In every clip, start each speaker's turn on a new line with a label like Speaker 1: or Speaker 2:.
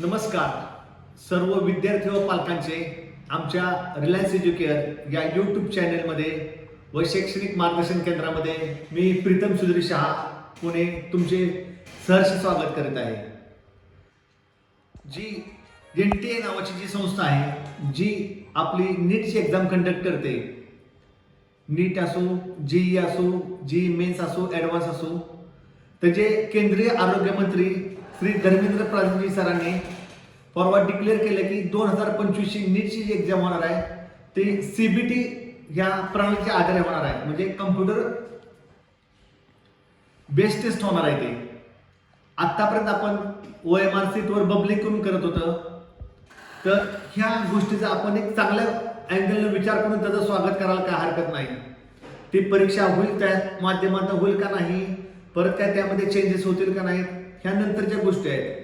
Speaker 1: नमस्कार. सर्व विद्यार्थी व पालकांचे आमच्या रिलायन्स एज्युकेअर या यूट्यूब चॅनेलमध्ये व शैक्षणिक मार्गदर्शन केंद्रामध्ये मी प्रीतम सुधीर शहा पुणे तुमचे सहर्ष स्वागत करीत आहे. जी एन टी ए नावाची जी संस्था आहे जी आपली नीटची एक्झाम कंडक्ट करते नीट असो जीई असो जी मेन्स असो ॲडव्हान्स असो त्याचे केंद्रीय आरोग्यमंत्री श्री धर्मेंद्र प्रधानजी सरांनी परवा डिक्लेअर केलं की दोन हजार पंचवीसची नीटची जी एक्झाम होणार आहे ते सीबीटी ह्या प्रणालीच्या आधारे होणार आहे. म्हणजे कम्प्युटर बेस्ट टेस्ट होणार आहे ते. आत्तापर्यंत आपण ओ एम आर सीटवर बबलिंग करून करत होतं. तर ह्या गोष्टीचा आपण एक चांगल्या अँगलनं विचार करून त्याचं स्वागत करायला काय हरकत नाही. ती परीक्षा होईल त्या माध्यमातून होईल का नाही? परत काय त्यामध्ये चेंजेस होतील का नाहीत? ह्या नंतरच्या गोष्टी आहेत.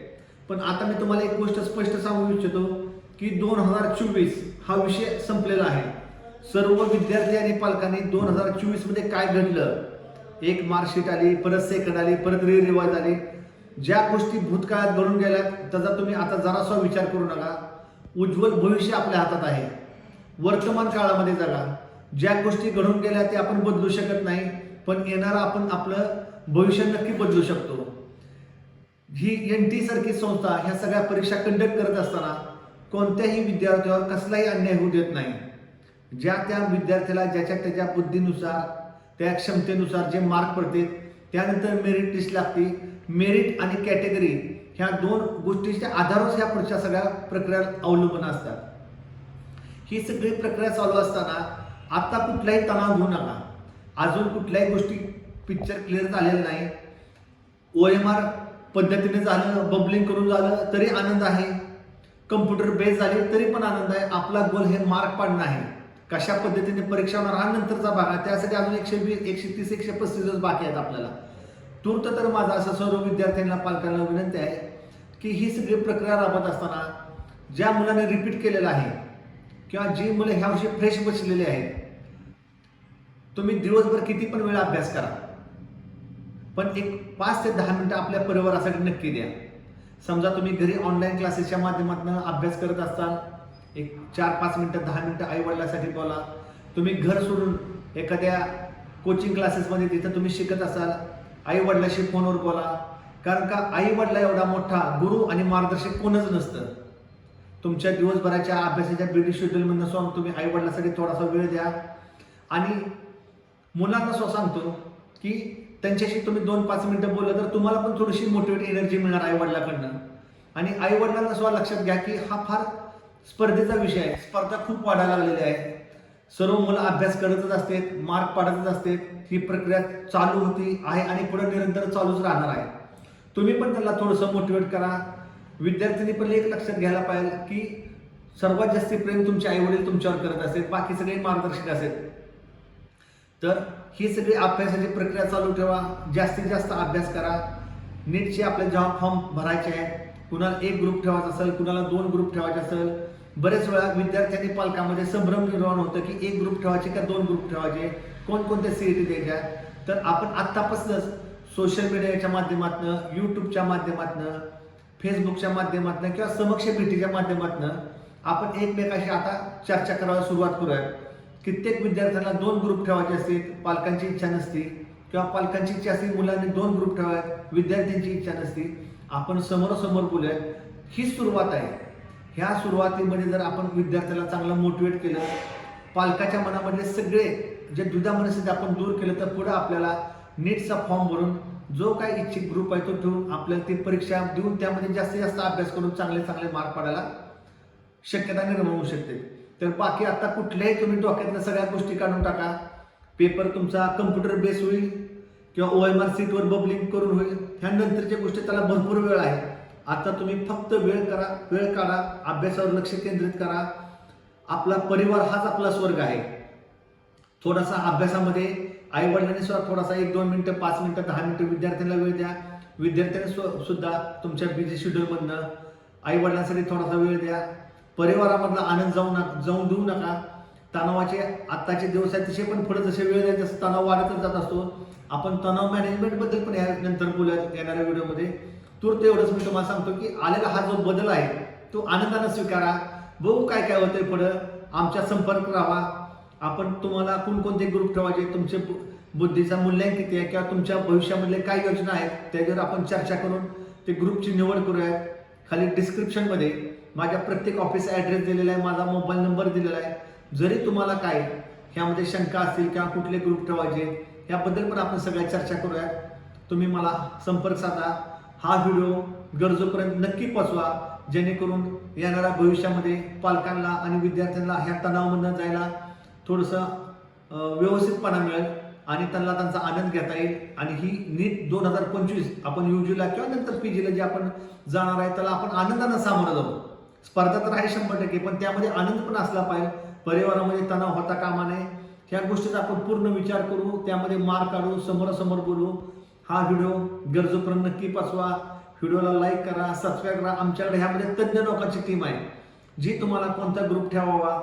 Speaker 1: पण आता मी तुम्हाला एक गोष्ट स्पष्ट सांगू इच्छितो की दोन हजार चोवीस हा विषय संपलेला आहे. सर्व विद्यार्थी आणि पालकांनी दोन हजार चोवीसमध्ये काय घडलं? एक मार्कशीट आली परत सेकंड आली परत रि रिवाज आली. ज्या गोष्टी भूतकाळात घडून गेल्या त्याचा तुम्ही आता जरासा विचार करू नका. उज्ज्वल भविष्य आपल्या हातात आहे. वर्तमान काळामध्ये जगा. ज्या गोष्टी घडून गेल्या ते आपण बदलू शकत नाही. पण येणारं आपण आपलं भविष्य नक्की बदलू शकतो. ही एन टी सारखी संस्था ह्या सगळ्या परीक्षा कंडक्ट करत असताना कोणत्याही विद्यार्थ्यावर कसलाही अन्याय होऊ देत नाही. ज्या त्या विद्यार्थ्याला ज्याच्या त्याच्या बुद्धीनुसार त्या क्षमतेनुसार जे मार्क पडते त्यानंतर मेरिट लिस्ट लागते. मेरिट आणि कॅटेगरी ह्या दोन गोष्टीच्या आधारावर ह्या पुढच्या सगळ्या प्रक्रिया अवलंबून असतात. ही सगळी प्रक्रिया चालू असताना आता कुठलाही तणाव घेऊ नका. अजून कुठल्याही गोष्टी पिक्चर क्लिअर झालेलं नाही. ओ एम आर पद्धतीने झालं बबलिंग करून झालं तरी आनंद आहे. कम्प्युटर बेस झाले तरी पण आनंद आहे. आपला गोल हे मार्क पाडणं आहे. कशा पद्धतीने परीक्षा होणार हा नंतरचा भाग आहे. त्यासाठी अजून एकशे वीस एकशे तीस एकशे पस्तीस दिवस बाकी आहेत आपल्याला. तूर्त तर माझा असं सर्व विद्यार्थ्यांना पालकांना विनंती आहे की ही सगळी प्रक्रिया राबत असताना ज्या मुलाने रिपीट केलेलं आहे किंवा जी मुलं ह्या वर्षी फ्रेश बसलेली आहेत तुम्ही दिवसभर किती पण वेळा अभ्यास करा. पण एक पाच ते दहा मिनिटं आपल्या परिवारासाठी नक्की द्या. समजा तुम्ही घरी ऑनलाईन क्लासेसच्या माध्यमातून अभ्यास करत असताल एक चार पाच मिनटं दहा मिनटं आईवडिलांसाठी बोला. तुम्ही घर सोडून एखाद्या कोचिंग क्लासेसमध्ये तिथं तुम्ही शिकत असाल आई वडिलाशी फोनवर बोला. कारण का आई वडिला एवढा मोठा गुरु आणि मार्गदर्शक कोणच नसतं. तुमच्या दिवसभराच्या अभ्यासाच्या बिडी शेड्यूलमधनं सॉंग तुम्ही आईवडिलांसाठी थोडासा वेळ द्या. आणि मुलांना स्व सांगतो की त्यांच्याशी तुम्ही दोन पाच मिनटं बोललं तर तुम्हाला पण थोडीशी मोटिवेट एनर्जी मिळणार आई वडिलाकडनं आणि आई वडिलांना लक्षात घ्या की हा फार स्पर्धेचा विषय आहे. स्पर्धा खूप वाढायला लागलेली आहे. सर्व मुलं अभ्यास करतच असते मार्क पाडतच असते. ही प्रक्रिया चालू होती आहे आणि पुढे निरंतर चालूच राहणार आहे. तुम्ही पण त्यांना थोडंसं मोटिवेट करा. विद्यार्थ्यांनी पण एक लक्षात घ्यायला पाहिजे की सर्वात जास्त प्रेम तुमचे आई वडील तुमच्यावर करत असेल बाकी सगळे मार्गदर्शक असेल तर ही सगळी अभ्यासाची प्रक्रिया चालू ठेवा. जास्तीत जास्त अभ्यास करा. नीटचे आपले जॉब फॉर्म भरायचे आहे कुणाला एक ग्रुप ठेवायचा असेल कुणाला दोन ग्रुप ठेवायचे असेल. बरेच वेळा विद्यार्थ्यांनी पालकामध्ये संभ्रम निर्माण होतं की एक ग्रुप ठेवायचे का दोन ग्रुप ठेवायचे? कोणकोणत्या सीईटी द्यायच्या? तर आपण आत्तापासूनच सोशल मीडियाच्या माध्यमातून यूट्यूबच्या माध्यमातून फेसबुकच्या माध्यमातून किंवा समक्ष भेटीच्या माध्यमातून आपण एकमेकाशी आता चर्चा करायला सुरुवात करूया कित्येक विद्यार्थ्यांना दोन ग्रुप ठेवायचे असतील पालकांची इच्छा नसती किंवा पालकांची इच्छा असते मुलांनी दोन ग्रुप ठेवाय विद्यार्थ्यांची इच्छा नसती. आपण समोरासमोर बोलूया ही सुरुवात आहे. ह्या सुरुवातीमध्ये जर आपण विद्यार्थ्याला चांगलं मोटिवेट केलं पालकाच्या मनामध्ये सगळे जे दुधा मनस्थिती आपण दूर केलं तर पुढं आपल्याला नीटचा फॉर्म भरून जो काय इच्छित ग्रुप आहे तो ठेवून आपल्याला ती परीक्षा देऊन त्यामध्ये जास्तीत जास्त अभ्यास करून चांगले चांगले मार्क पाडायला शक्यता निर्माण होऊ शकते. तर बाकी आता कुठल्याही तुम्ही डोक्यातल्या सगळ्या गोष्टी काढून टाका. पेपर तुमचा कम्प्युटर बेस होईल किंवा ओ एम आर सीटवर बबलिंग करून होईल. ह्यानंतरच्या गोष्टी त्याला भरपूर वेळ आहे. आता तुम्ही फक्त वेळ करा वेळ काढा अभ्यासावर लक्ष केंद्रित करा. आपला परिवार हाच आपला स्वर्ग आहे. थोडासा अभ्यासामध्ये आई वडिलांनी सुद्धा थोडासा एक दोन मिनटं पाच मिनटं दहा मिनटं विद्यार्थ्यांना वेळ द्या. विद्यार्थ्यांनी सुद्धा तुमच्या बिझी शेड्यूलमधनं आई वडिलांसाठी थोडासा वेळ द्या. परिवारामधला आनंद जाऊ नका जाऊन देऊ नका. तणावाचे आत्ताचे दिवस आहेत तसे पण पुढे जसे वेळ जाईल तसं तणाव वाढतच जात असतो. आपण तणाव मॅनेजमेंटबद्दल पण या नंतर बोलूया येणाऱ्या व्हिडिओमध्ये. तूर्त एवढंच मी तुम्हाला सांगतो की आलेला हा जो बदल आहे तो आनंदानं स्वीकारा. बघू काय काय होतंय पुढं. आमच्या संपर्क राहा. आपण तुम्हाला कोणकोणते ग्रुप ठेवायचे तुमचे बु- बुद्धीचा मूल्यांक किती आहे किंवा तुमच्या भविष्यामधले काय योजना आहेत त्याच्यावर आपण चर्चा करून ते ग्रुपची निवड करूया खाली डिस्क्रिप्शनमध्ये माझ्या प्रत्येक ऑफिस ॲड्रेस दिलेला आहे माझा मोबाईल नंबर दिलेला आहे. जरी तुम्हाला काय ह्यामध्ये शंका असतील किंवा कुठले ग्रुप ठेवायचे याबद्दल पण आपण सगळ्या चर्चा करूया तुम्ही मला संपर्क साधा. हा व्हिडिओ गरजूपर्यंत नक्की पोचवा जेणेकरून येणाऱ्या भविष्यामध्ये पालकांना आणि विद्यार्थ्यांना ह्या तणावामधनं जायला थोडंसं व्यवस्थितपणा मिळेल आणि त्यांना त्यांचा आनंद घेता येईल. आणि ही नीट दोन हजार पंचवीस आपण यू जीला किंवा नंतर पी जीला जे आपण जाणार आहे त्याला आपण आनंदानं सामोरं जाऊ. स्पर्धा तर आहे शंभर टक्के पण त्यामध्ये आनंद पण असला पाहिजे. परिवारामध्ये तणाव होता कामा नये. ह्या गोष्टीचा आपण पूर्ण विचार करू त्यामध्ये मार काढू समोरासमोर बोलू. हा व्हिडिओ गरजूपर्यंत नक्की पाचवा व्हिडिओला लाईक करा सबस्क्राईब करा. आमच्याकडे ह्यामध्ये तज्ज्ञ लोकांची टीम आहे. जी तुम्हाला कोणता ग्रुप ठेवावा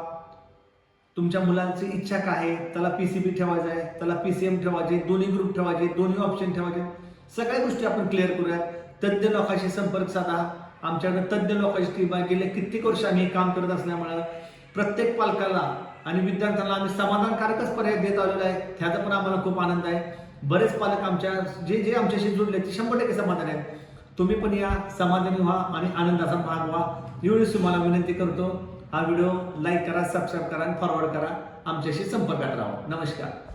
Speaker 1: तुमच्या मुलांची इच्छा काय आहे त्याला पी सी बी ठेवायचं आहे त्याला पी सी एम ठेवायचे दोन्ही ग्रुप ठेवायचे दोन्ही ऑप्शन ठेवायचे. सगळ्या गोष्टी आपण क्लिअर करूया तज्ज्ञ लोकांशी संपर्क साधा. आमच्याकडे तज्ज्ञ लोकांची टीम आहे. गेल्या कित्येक वर्ष आम्ही हे काम करत असल्यामुळं प्रत्येक पालकाला आणि विद्यार्थ्यांना आम्ही समाधानकारकच पर्याय देत आलेलो आहे. त्याचा पण आम्हाला खूप आनंद आहे. बरेच पालक आमच्या जे जे आमच्याशी जुडले ते शंभर टक्के समाधान आहेत. तुम्ही पण या समाधानी व्हा आणि आनंदाचा भाग व्हा. एवढीच तुम्हाला विनंती करतो. हा व्हिडिओ लाईक करा सबस्क्राईब करा आणि फॉरवर्ड करा. आमच्याशी संपर्कात राहा. नमस्कार.